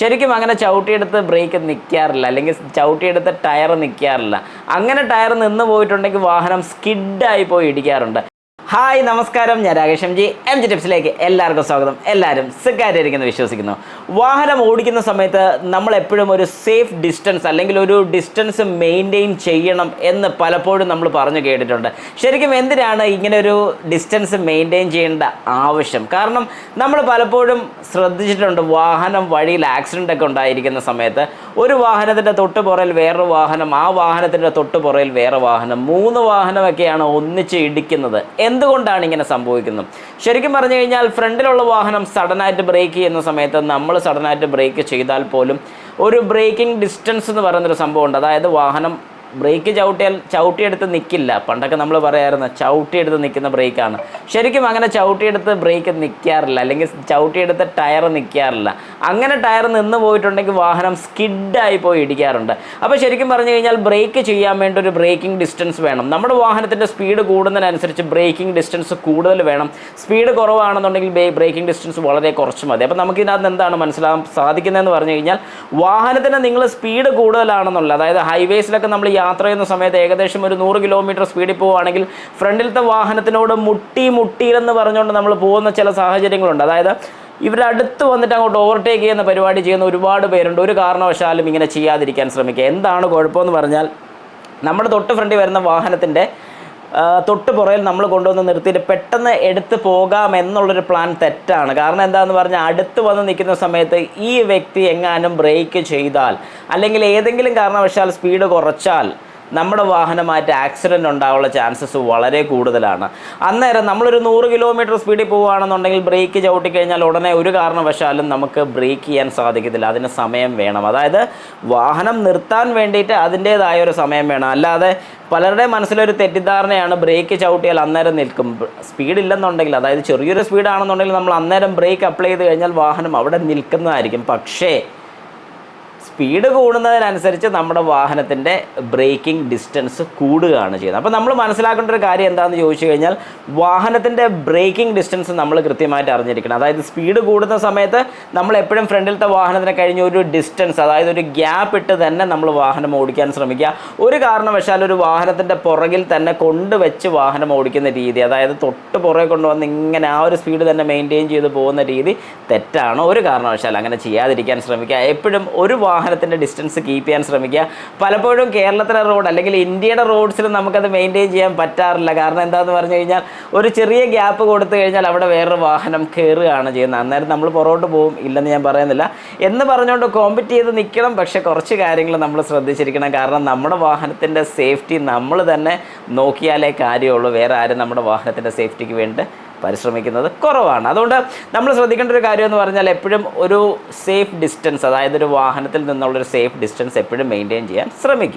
ശരിക്കും അങ്ങനെ ചവിട്ടിയെടുത്ത് ബ്രേക്ക് നിൽക്കാറില്ല അല്ലെങ്കിൽ ചവിട്ടിയെടുത്ത് ടയർ നിൽക്കാറില്ല അങ്ങനെ ടയർ നിന്ന് പോയിട്ടുണ്ടെങ്കിൽ വാഹനം സ്കിഡായി പോയി ഇടിക്കാറുണ്ട്. ഹായ് നമസ്കാരം. ഞാൻ Rakesh M G. M G ടിപ്സിലേക്ക് എല്ലാവർക്കും സ്വാഗതം. എല്ലാവരും സുഖമായിട്ടിരിക്കുന്നു വിശ്വസിക്കുന്നു. വാഹനം ഓടിക്കുന്ന സമയത്ത് നമ്മൾ എപ്പോഴും ഒരു സേഫ് ഡിസ്റ്റൻസ് അല്ലെങ്കിൽ ഒരു ഡിസ്റ്റൻസ് മെയിന്റെയിൻ ചെയ്യണം എന്ന് പലപ്പോഴും നമ്മൾ പറഞ്ഞു കേട്ടിട്ടുണ്ട്. ശരിക്കും എന്തിനാണ് ഇങ്ങനെ ഒരു ഡിസ്റ്റൻസ് മെയിന്റെയിൻ ചെയ്യേണ്ട ആവശ്യം? കാരണം നമ്മൾ പലപ്പോഴും ശ്രദ്ധിച്ചിട്ടുണ്ട് വാഹനം വഴിയിൽ ആക്സിഡന്റ് ഒക്കെ ഉണ്ടായിരിക്കുന്ന സമയത്ത് ഒരു വാഹനത്തിന്റെ തൊട്ട് പുറയിൽ വേറൊരു വാഹനം ആ വാഹനത്തിന്റെ തൊട്ട് പുറയിൽ വേറെ വാഹനം മൂന്ന് വാഹനമൊക്കെയാണ് ഒന്നിച്ച് ഇടിക്കുന്നത് എന്തുകൊണ്ടാണ് ഇങ്ങനെ സംഭവിക്കുന്നത്? ശരിക്കും പറഞ്ഞു കഴിഞ്ഞാൽ ഫ്രണ്ടിലുള്ള വാഹനം സഡനായിട്ട് ബ്രേക്ക് ചെയ്യുന്ന സമയത്ത് നമ്മൾ സഡനായിട്ട് ബ്രേക്ക് ചെയ്താൽ പോലും ഒരു ബ്രേക്കിംഗ് ഡിസ്റ്റൻസ് എന്ന് പറയുന്നൊരു സംഭവമുണ്ട്. അതായത് വാഹനം ബ്രേക്ക് ചവിട്ടിയാൽ ചവിട്ടിയെടുത്ത് നിൽക്കില്ല പണ്ടൊക്കെ നമ്മൾ പറയാമായിരുന്നു ചവിട്ടിയെടുത്ത് നിൽക്കുന്ന ബ്രേക്കാണ് ശരിക്കും അങ്ങനെ ചവിട്ടിയെടുത്ത് ബ്രേക്ക് നിൽക്കാറില്ല അല്ലെങ്കിൽ ചവിട്ടിയെടുത്ത് ടയർ നിൽക്കാറില്ല അങ്ങനെ ടയർ നിന്ന് പോയിട്ടുണ്ടെങ്കിൽ വാഹനം സ്കിഡായി പോയി ഇടിക്കാറുണ്ട്. അപ്പോൾ ശരിക്കും പറഞ്ഞു കഴിഞ്ഞാൽ ബ്രേക്ക് ചെയ്യാൻ വേണ്ടി ഒരു ബ്രേക്കിംഗ് ഡിസ്റ്റൻസ് വേണം. നമ്മുടെ വാഹനത്തിന്റെ സ്പീഡ് കൂടുന്നതിനനുസരിച്ച് ബ്രേക്കിംഗ് ഡിസ്റ്റൻസ് കൂടുതൽ വേണം. സ്പീഡ് കുറവാണെന്നുണ്ടെങ്കിൽ ബ്രേക്കിംഗ് ഡിസ്റ്റൻസ് വളരെ കുറച്ച് മതി. അപ്പോൾ നമുക്ക് ഇതിനകത്ത് എന്താണ് മനസ്സിലാകാൻ സാധിക്കുന്നതെന്ന് പറഞ്ഞു കഴിഞ്ഞാൽ വാഹനത്തിന് നിങ്ങൾ സ്പീഡ് കൂടുതലാണെന്നുള്ള അതായത് ഹൈവേസിലൊക്കെ നമ്മൾ യാത്ര ചെയ്യുന്ന സമയത്ത് ഏകദേശം ഒരു നൂറ് കിലോമീറ്റർ സ്പീഡിൽ പോവുകയാണെങ്കിൽ ഫ്രണ്ടിലത്തെ വാഹനത്തിനോട് മുട്ടി മുട്ടിയിലെന്ന് പറഞ്ഞുകൊണ്ട് നമ്മൾ പോകുന്ന ചില സാഹചര്യങ്ങളുണ്ട്. അതായത് ഇവരുടെ അടുത്ത് വന്നിട്ട് അങ്ങോട്ട് ഓവർടേക്ക് ചെയ്യുന്ന പരിപാടി ചെയ്യുന്ന ഒരുപാട് പേരുണ്ട്. ഒരു കാരണവശാലും ഇങ്ങനെ ചെയ്യാതിരിക്കാൻ ശ്രമിക്കുക. എന്താണ് കുഴപ്പമെന്ന് പറഞ്ഞാൽ നമ്മുടെ തൊട്ട് ഫ്രണ്ടിൽ വരുന്ന വാഹനത്തിന്റെ തൊട്ട് പുറയിൽ നമ്മൾ കൊണ്ടുവന്ന് നിർത്തിയിട്ട് പെട്ടെന്ന് എടുത്ത് പോകാം എന്നുള്ളൊരു പ്ലാൻ തെറ്റാണ്. കാരണം എന്താണെന്ന് പറഞ്ഞാൽ അടുത്ത് വന്ന് നിൽക്കുന്ന സമയത്ത് ഈ വ്യക്തി എങ്ങാനും ബ്രേക്ക് ചെയ്താൽ അല്ലെങ്കിൽ ഏതെങ്കിലും കാരണവശാൽ സ്പീഡ് കുറച്ചാൽ നമ്മുടെ വാഹനമായിട്ട് ആക്സിഡന്റ് ഉണ്ടാവാനുള്ള ചാൻസസ് വളരെ കൂടുതലാണ്. അന്നേരം നമ്മളൊരു നൂറ് കിലോമീറ്റർ സ്പീഡിൽ പോവുകയാണെന്നുണ്ടെങ്കിൽ ബ്രേക്ക് ചവിട്ടിക്കഴിഞ്ഞാൽ ഉടനെ ഒരു കാരണവശാലും നമുക്ക് ബ്രേക്ക് ചെയ്യാൻ സാധിക്കത്തില്ല. അതിന് സമയം വേണം. അതായത് വാഹനം നിർത്താൻ വേണ്ടിയിട്ട് അതിന്റേതായ ഒരു സമയം വേണം. അല്ലാതെ പലരുടെ മനസ്സിലൊരു തെറ്റിദ്ധാരണയാണ് ബ്രേക്ക് ചവിട്ടിയാൽ അന്നേരം നിൽക്കും. സ്പീഡ് ഇല്ലെന്നുണ്ടെങ്കിൽ അതായത് ചെറിയൊരു സ്പീഡാണെന്നുണ്ടെങ്കിൽ നമ്മൾ അന്നേരം ബ്രേക്ക് അപ്ലൈ ചെയ്ത് കഴിഞ്ഞാൽ വാഹനം അവിടെ നിൽക്കുന്നതായിരിക്കും. പക്ഷേ സ്പീഡ് കൂടുന്നതിനനുസരിച്ച് നമ്മുടെ വാഹനത്തിന്റെ ബ്രേക്കിംഗ് ഡിസ്റ്റൻസ് കൂടുകയാണ് ചെയ്യുന്നത്. അപ്പോൾ നമ്മൾ മനസ്സിലാക്കേണ്ട ഒരു കാര്യം എന്താണെന്ന് ചോദിച്ചു കഴിഞ്ഞാൽ വാഹനത്തിന്റെ ബ്രേക്കിംഗ് ഡിസ്റ്റൻസ് നമ്മൾ കൃത്യമായിട്ട് അറിഞ്ഞിരിക്കണം. അതായത് സ്പീഡ് കൂടുന്ന സമയത്ത് നമ്മൾ എപ്പോഴും ഫ്രണ്ടിലത്തെ വാഹനത്തിന് കഴിഞ്ഞ ഒരു ഡിസ്റ്റൻസ് അതായത് ഒരു ഗ്യാപ്പ് ഇട്ട് തന്നെ നമ്മൾ വാഹനം ഓടിക്കാൻ ശ്രമിക്കുക. ഒരു കാരണവശാലും ഒരു വാഹനത്തിന്റെ പുറകിൽ തന്നെ കൊണ്ടുവച്ച് വാഹനം ഓടിക്കുന്ന രീതി അതായത് തൊട്ട് പുറകെ കൊണ്ടുവന്ന് ഇങ്ങനെ ആ ഒരു സ്പീഡ് തന്നെ മെയിന്റെയിൻ ചെയ്ത് പോകുന്ന രീതി തെറ്റാണ്. ഒരു കാരണവശാലും അങ്ങനെ ചെയ്യാതിരിക്കാൻ ശ്രമിക്കുക. എപ്പോഴും ഒരു വാഹനത്തിന്റെ ഡിസ്റ്റൻസ് കീപ്പ് ചെയ്യാൻ ശ്രമിക്കുക. പലപ്പോഴും കേരളത്തിലെ റോഡ് അല്ലെങ്കിൽ ഇന്ത്യയുടെ റോഡ്സിൽ നമുക്കത് മെയിന്റെയിൻ ചെയ്യാൻ പറ്റാറില്ല. കാരണം എന്താണെന്ന് പറഞ്ഞു കഴിഞ്ഞാൽ ഒരു ചെറിയ ഗ്യാപ്പ് കൊടുത്തു കഴിഞ്ഞാൽ അവിടെ വേറൊരു വാഹനം കയറുകയാണ് ചെയ്യുന്നത്. അന്നേരം നമ്മൾ പുറകോട്ട് പോകും. ഇല്ലെന്ന് ഞാൻ പറയുന്നില്ല. എന്ന് പറഞ്ഞുകൊണ്ട് കോമ്പറ്റ് ചെയ്ത് നിൽക്കണം. പക്ഷേ കുറച്ച് കാര്യങ്ങൾ നമ്മൾ ശ്രദ്ധിച്ചിരിക്കണം. കാരണം നമ്മുടെ വാഹനത്തിന്റെ സേഫ്റ്റി നമ്മൾ തന്നെ നോക്കിയാലേ കാര്യമുള്ളൂ. വേറെ ആരും നമ്മുടെ വാഹനത്തിന്റെ സേഫ്റ്റിക്ക് വേണ്ടി പരിശ്രമിക്കുന്നത് കുറവാണ്. അതുകൊണ്ട് നമ്മൾ ശ്രദ്ധിക്കേണ്ട ഒരു കാര്യം എന്ന് പറഞ്ഞാൽ എപ്പോഴും ഒരു സേഫ് ഡിസ്റ്റൻസ് അതായത് ഒരു വാഹനത്തിൽ നിന്നുള്ളൊരു സേഫ് ഡിസ്റ്റൻസ് എപ്പോഴും മെയിന്റെയിൻ ചെയ്യാൻ ശ്രമിക്കും